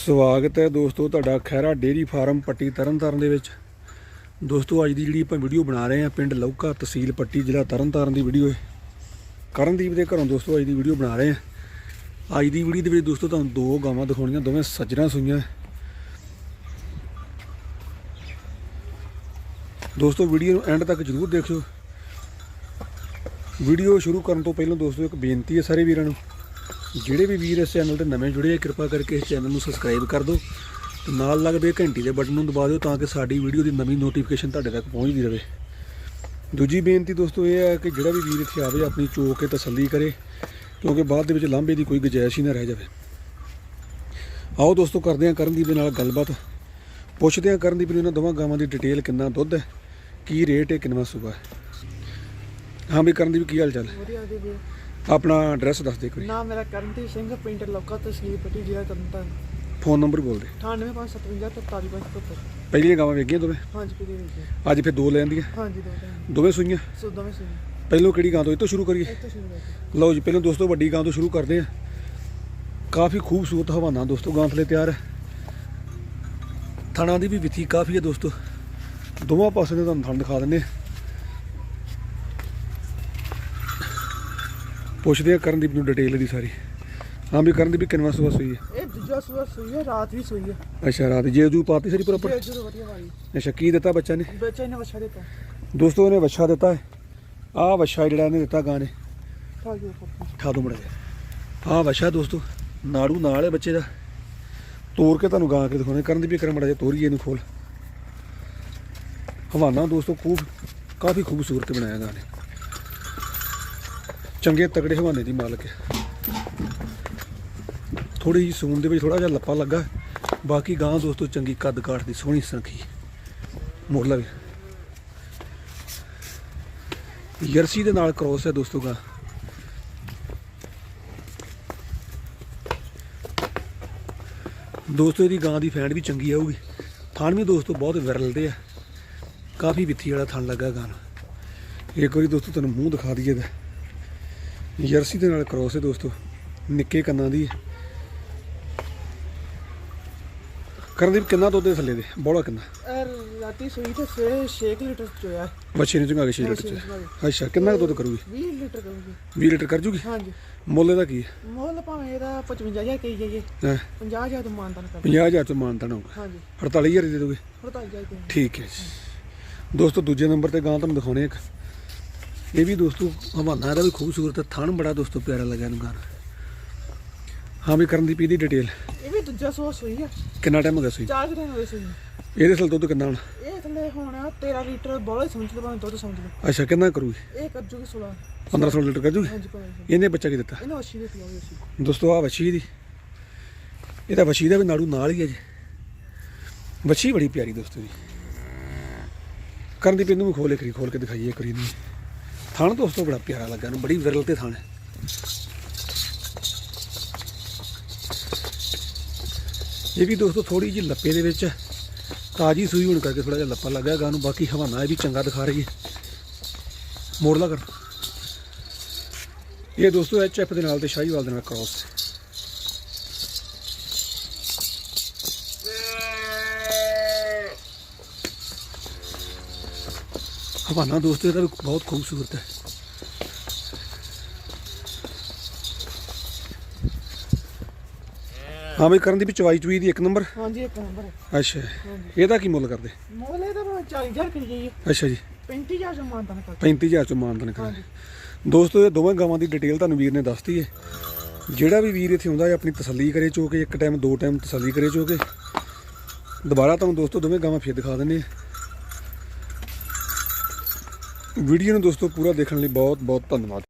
ਸਵਾਗਤ ਹੈ ਦੋਸਤੋ ਤੁਹਾਡਾ ਖੈਰਾ ਡੇਰੀ ਫਾਰਮ ਪੱਟੀ ਤਰਨਤਾਰਨ ਦੇ ਵਿੱਚ। ਦੋਸਤੋ ਅੱਜ ਦੀ ਜਿਹੜੀ ਆਪਾਂ ਵੀਡੀਓ ਬਣਾ ਰਹੇ ਹਾਂ ਪਿੰਡ ਲੌਕਾ ਤਹਿਸੀਲ ਪੱਟੀ ਜ਼ਿਲ੍ਹਾ ਤਰਨਤਾਰਨ ਦੀ ਵੀਡੀਓ ਹੈ। ਕਰਨਦੀਪ ਦੇ ਘਰੋਂ ਦੋਸਤੋ ਅੱਜ ਦੀ ਵੀਡੀਓ ਬਣਾ ਰਹੇ ਹਾਂ। ਅੱਜ ਦੀ ਵੀਡੀਓ ਦੇ ਵਿੱਚ ਦੋਸਤੋ ਤੁਹਾਨੂੰ ਦੋ ਗਾਵਾਂ ਦਿਖਾਉਣੀਆਂ, ਦੋਵੇਂ ਸੱਜਣਾ ਸੂਈਆਂ। ਦੋਸਤੋ ਵੀਡੀਓ ਨੂੰ ਐਂਡ ਤੱਕ ਜਰੂਰ ਦੇਖਿਓ। ਵੀਡੀਓ ਸ਼ੁਰੂ ਕਰਨ ਤੋਂ ਪਹਿਲਾਂ ਦੋਸਤੋ ਇੱਕ ਬੇਨਤੀ ਹੈ ਸਾਰੇ ਵੀਰਾਂ ਨੂੰ। ਜਿਹੜੇ ਵੀ ਵੀਰ ਇਸ ਚੈਨਲ ਤੇ ਨਵੇਂ ਜੁੜੇ ਆ, ਕਿਰਪਾ ਕਰਕੇ ਇਸ ਚੈਨਲ ਨੂੰ ਸਬਸਕ੍ਰਾਈਬ ਕਰ ਦਿਓ ਤੇ ਨਾਲ ਲੱਗਦੇ ਘੰਟੀ ਦੇ ਬਟਨ ਨੂੰ ਦਬਾ ਦਿਓ ਤਾਂ ਕਿ ਸਾਡੀ ਵੀਡੀਓ ਦੀ ਨਵੀਂ ਨੋਟੀਫਿਕੇਸ਼ਨ ਤੁਹਾਡੇ ਤੱਕ ਪਹੁੰਚਦੀ ਰਹੇ। ਦੂਜੀ ਬੇਨਤੀ ਦੋਸਤੋ ਇਹ ਹੈ ਕਿ ਜਿਹੜਾ ਵੀ ਵੀਰ ਇੱਥੇ ਆਵੇ, ਆਪਣੀ ਚੋਕ ਕੇ ਤਸੱਲੀ ਕਰੇ, ਕਿਉਂਕਿ ਬਾਅਦ ਦੇ ਵਿੱਚ ਲਾਂਭੇ ਦੀ ਕੋਈ ਗੁੰਜਾਇਸ਼ ਹੀ ਨਾ ਰਹਿ ਜਾਵੇ। ਆਓ ਦੋਸਤੋ ਕਰਦੇ ਹਾਂ ਕਰਨਦੀਪ ਦੇ ਨਾਲ ਗੱਲਬਾਤ। ਪੁੱਛਦੇ ਹਾਂ ਕਰਨਦੀਪ ਨੂੰ ਇਹਨਾਂ ਦੋਵਾਂ ਗਾਵਾਂ ਦੀ ਡਿਟੇਲ ਕਿੰਨਾ ਦੁੱਧ ਹੈ, ਕੀ ਰੇਟ ਹੈ, ਕਿੰਨਾ ਸੂਆ ਹੈ। ਹਾਂ ਵੀ ਕਰਨਦੀਪ ਕੀ ਹਾਲ ਚਾਲ ਹੈ? ਵਧੀਆ ਜੀ ਆਪਣਾ ਐਡਰੈਸ ਦੱਸ ਦੇ ਕੋਈ ਨਾਮ ਮੇਰਾ ਕਰਨਦੀਪ ਸਿੰਘ ਪਿੰਡ ਲੋਕਾ ਤਹਿਸੀਲ ਪੱਟੀ ਜ਼ਿਲ੍ਹਾ ਤਰਨਤਾਰਨ। ਫੋਨ ਨੰਬਰ ਬੋਲ ਦੇ। 9857 ਪਹਿਲੀਆਂ ਗਾਵਾਂ ਵੇਗੀਆਂ ਦੋਵੇਂ? ਹਾਂਜੀ ਪੀੜੀ ਜੀ ਅੱਜ ਫਿਰ ਦੋ ਲੈਣ ਦੀਆਂ? ਹਾਂਜੀ ਦੋ ਟਾਈਮ ਦੋਵੇਂ ਸੂਈਆਂ? ਸੋ ਦੋਵੇਂ ਸੀ ਪਹਿਲੋਂ ਕਿਹੜੀ ਗਾਂ ਤੋਂ ਇਹ ਤੋਂ ਸ਼ੁਰੂ ਕਰੀਏ? ਇੱਥੇ ਸ਼ੁਰੂ ਕਰਦੇ ਲਓ ਜੀ ਪਹਿਲਾਂ ਦੋਸਤੋ ਵੱਡੀ ਗਾਂ ਤੋਂ ਸ਼ੁਰੂ ਕਰਦੇ ਆ ਕਾਫੀ ਖੂਬਸੂਰਤ ਹਵਾਨਾ ਦੋਸਤੋ ਗਾਂ ਥਲੇ ਤਿਆਰ ਹੈ। ਥਣਾ ਦੀ ਵੀ ਵਿਥੀ ਕਾਫੀ ਹੈ ਦੋਸਤੋ। ਦੋਵਾਂ ਪਾਸੇ ਦੇ ਤੁਹਾਨੂੰ ਥਣ ਦਿਖਾ ਦਿੰਦੇ ਆ ਪੁੱਛਦੇ ਆ ਕਰਨਦੀਪ ਨੂੰ ਡਿਟੇਲ ਦੀ ਸਾਰੀ। ਹਾਂ ਵੀ ਕਰਨਦੀਪ ਕਿੰਨਵਾ ਸੁਬਾ ਸੂਈ ਹੈ? ਇਹ ਦੂਜਾ ਸੂਆ ਸੂਈ ਹੈ ਰਾਤ ਵੀ ਸੂਈ ਹੈ। ਅੱਛਾ ਰਾਤ ਜੇ ਜੂ ਪਾਤੀ ਸਾਰੀ ਪ੍ਰੋਪਰ ਇਹ ਜਦੋਂ ਵਧੀਆ ਵਾਲੀ ਅੱਛਾ ਕੀ ਦਿੱਤਾ ਬੱਚਾ ਨੇ? ਬੱਚੇ ਨੇ ਵਛਾ ਦਿੱਤਾ। ਦੋਸਤੋ ਇਹਨੇ ਵੱਛਾ ਦਿੱਤਾ ਹੈ। ਆਹ ਵੱਛਾ ਜਿਹੜਾ ਇਹਨੇ ਦਿੱਤਾ ਗਾਂ ਨੇ ਠਾ ਜੀ ਦੋ ਮੜਾ ਆਹ ਵੱਛਾ ਦੋਸਤੋ ਨਾੜੂ ਨਾਲ ਹੈ ਬੱਚੇ ਦਾ। ਤੋੜ ਕੇ ਤੁਹਾਨੂੰ ਗਾਂ ਕੇ ਦਿਖਾਉਣੇ ਕਰਨ ਦੀ ਵੀ ਕਰ ਮੜਾ ਜੇ ਤੋਰੀਏ ਇਹਨੂੰ ਖੋਲ। ਹਵਾਨਾ ਦੋਸਤੋ ਖੂਬ ਕਾਫੀ ਖੂਬਸੂਰਤ ਬਣਾਇਆ ਗਾਂ ਨੇ ਚੰਗੇ ਤਗੜੇ ਹਵਾਨੇ ਦੀ ਮਾਲਕ ਹੈ। ਥੋੜੀ ਜਿਹੀ ਸੂਨ ਦੇ ਵਿੱਚ ਥੋੜਾ ਜਿਹਾ ਲੱਪਾ ਲੱਗਾ। ਬਾਕੀ ਗਾਂ ਦੋਸਤੋ ਚੰਗੀ ਕੱਦ ਕਾਠ ਦੀ ਸੋਹਣੀ ਸੰਖੀ ਮੋੜ ਲਵੇ ਜਰਸੀ ਦੇ ਨਾਲ ਕ੍ਰੋਸ ਹੈ ਦੋਸਤੋ ਗਾਂ। ਦੋਸਤੋ ਇਹਦੀ ਗਾਂ ਦੀ ਫੈਂਡ ਵੀ ਚੰਗੀ ਆਊਗੀ। ਥਣ ਵੀ ਦੋਸਤੋ ਬਹੁਤ ਵਿਰਲਦੇ ਆ। ਕਾਫੀ ਵਿੱਥੀ ਵਾਲਾ ਥਣ ਲੱਗਾ ਗਾਂ ਨੂੰ। ਇੱਕ ਵਾਰੀ ਦੋਸਤੋ ਤੁਹਾਨੂੰ ਮੂੰਹ ਦਿਖਾ ਦਈਏ ਦਾ ਜਰਸੀ ਦੇ ਨਾਲ ਕ੍ਰੋਸ ਹੈ ਦੋਸਤੋ ਨਿੱਕੇ ਕੰਨਾਂ ਦੀ। ਕਰਨਦੀਪ ਕਿੰਨਾ ਦੁੱਧ ਦੇ ਥੱਲੇ ਦੇ? ਬੋਲਾ ਕਿੰਨਾ? ਰਾਤੀ ਸੂਈ ਤੇ ਸਵੇਰੇ 6 ਲੀਟਰ ਚੋਇਆ ਬੱਚੇ ਨੇ ਚੰਗਾ ਕੇ 6 ਹਾਂ, ਲੀਟਰ ਛੇ ਚ। ਲੀਟਰ ਅੱਛਾ ਕਿੰਨਾ ਦੁੱਧ ਕਰੂਗੀ? 20 ਲੀਟਰ ਕਰੂਗੀ। 20 ਲੀਟਰ ਕਰ ਜੂਗੀ? ਹਾਂਜੀ। ਮੁੱਲ ਇਹਦਾ ਕੀ ਹੈ? ਮੁੱਲ ਭਾਵੇਂ ਇਹਦਾ 55000 ਕਹੀ ਜਾਈਏ। ਹੈਂ? 50000 ਤੋਂ ਮਾਨਤਾਨ ਕਰ 50000 ਚ ਮਾਨਤਾਨ ਹੋਊਗਾ। ਹਾਂਜੀ। 48000 ਦੇ ਦੋਗੇ? ਹੜਤਾਲ ਜਾਈ ਠੀਕ ਹੈ ਜੀ। ਦੋਸਤੋ ਦੂਜੇ ਨੰਬਰ ਤੇ ਗਾਂ ਤੁਹਾਨੂੰ ਦਿਖਾਉਣੇ ਇੱਕ। ਇਹ ਵੀ ਦੋਸਤੋ ਹਵਾਨਾ ਦਾ ਵੀ ਖੂਬਸੂਰਤ ਹੈ ਥਣ ਬੜਾ ਦੋਸਤੋ ਪਿਆਰਾ ਲੱਗਾ ਇਹਨੂੰ ਗਾਂ ਹਾਂ ਵੀ ਕਰਨ ਦੀ ਪੀ ਦੀ ਡਿਟੇਲ ਇਹ ਵੀ ਦੂਜਾ ਸੂਆ ਸੂਈ ਹੈ ਕਿੰਨਾ ਟਾਈਮ ਹੋ ਗਿਆ ਸੀ ਚਾਰ ਕੁ ਦਿਨ ਹੋਏ ਸੂਈ ਨੂੰ। ਇਹਦੇ ਥਲ ਦੁੱਧ ਕਿੰਨਾ ਹੁਣ? ਇਹ ਥੱਲੇ ਹੁਣ 13 ਲੀਟਰ ਬੋਲੇ ਸਮਝ ਲਓ ਭਾਵੇਂ ਦੁੱਧ ਸਮਝ ਲਓ। ਅੱਛਾ ਕਿੰਨਾ ਕਰੂਗੀ? ਇਹ ਕਰ ਜੂਗੀ 16 1500 ਲੀਟਰ ਕਰ ਜੂਗੀ ਇਹਨੇ ਬੱਚਾ ਕੀ ਦਿੱਤਾ? ਇਹਨੂੰ ਅੱਛੀ ਦੇ ਪਿਆਵੇ ਸੀ ਦੋਸਤੋ ਆ ਵੱਛੀ ਦੀ ਇਹਦਾ ਵੱਛੀ ਦਾ ਵੀ ਨਾੜੂ ਨਾਲ ਹੀ ਹੈ ਜੀ। ਵੱਛੀ ਬੜੀ ਪਿਆਰੀ ਦੋਸਤੋ ਜੀ ਕਰਨ ਦੀ ਪਿੰਨੂ ਵੀ ਖੋਲੇ ਕਰੀ ਖੋਲ ਕੇ ਦਿਖਾਈਏ ਇੱਕ ਵਾਰੀ ਨੂੰ ਥਣ ਦੋਸਤੋ ਬੜਾ ਪਿਆਰਾ ਲੱਗਾ ਇਹਨੂੰ ਬੜੀ ਵਿਰਲ ਤੇ ਥਣ ਹੈ। ਇਹ ਵੀ ਦੋਸਤੋ ਥੋੜੀ ਜਿਹੀ ਲੱਪੇ ਦੇ ਵਿੱਚ ਹੈ। ਤਾਜੀ ਸੂਈ ਹੋਣ ਕਰਕੇ ਥੋੜਾ ਜਿਹਾ ਲੱਪਾ ਲੱਗਾ ਗਾ ਨੂੰ ਬਾਕੀ ਹਵਾਨਾ ਇਹ ਵੀ ਚੰਗਾ ਦਿਖਾ ਰਹੀ ਹੈ। ਮੋੜ ਲਾ ਕਰ। ਇਹ ਦੋਸਤੋ ਐਚ ਐਫ ਦੇ ਨਾਲ ਤੇ ਸ਼ਾਹੀਵਾਲ ਦੇ ਨਾਲ ਕ੍ਰਾਸ ਹਵਾਨਾ ਦੋਸਤੋ ਇਹਦਾ ਵੀ ਬਹੁਤ ਖੂਬਸੂਰਤ ਹੈ। ਹਾਂ ਬਈ ਕਰਨ ਦੀ ਵੀ ਚਵਾਈ ਚੁਈ ਦੀ ਇੱਕ ਨੰਬਰ? ਹਾਂਜੀ ਇੱਕ ਨੰਬਰ। ਅੱਛਾ ਇਹਦਾ ਕੀ ਮੁੱਲ ਕਰਦੇ? ਮੁੱਲ ਇਹਦਾ ਭਾਵੇਂ 40000 ਕਰੀ ਜਾਈਏ ਅੱਛਾ ਜੀ। 35000 ਤੋਂ ਮਾਨਤਾਨ ਕਰ 35000 ਚ ਮਾਨਦਨ ਕਰਾਂਗੇ ਹਾਂਜੀ। ਦੋਸਤੋ ਇਹ ਦੋਵਾਂ ਗਾਵਾਂ ਦੀ ਡਿਟੇਲ ਤੁਹਾਨੂੰ ਵੀਰ ਨੇ ਦੱਸਤੀ ਹੈ। ਜਿਹੜਾ ਵੀ ਵੀਰ ਇੱਥੇ ਆਉਂਦਾ ਹੈ ਆਪਣੀ ਤਸੱਲੀ ਕਰੇ ਚੋ ਕੇ ਇੱਕ ਟਾਈਮ ਦੋ ਟਾਈਮ ਤਸੱਲੀ ਕਰੇ ਚੋ ਕੇ ਦੁਬਾਰਾ ਤੁਹਾਨੂੰ ਦੋਸਤੋ ਦੋਵੇਂ ਗਾਵਾਂ ਫਿਰ ਦਿਖਾ ਦਿੰਦੇ ਆ ਵੀਡੀਓ ਨੂੰ ਦੋਸਤੋ ਪੂਰਾ ਦੇਖਣ ਲਈ ਬਹੁਤ ਬਹੁਤ ਧੰਨਵਾਦ।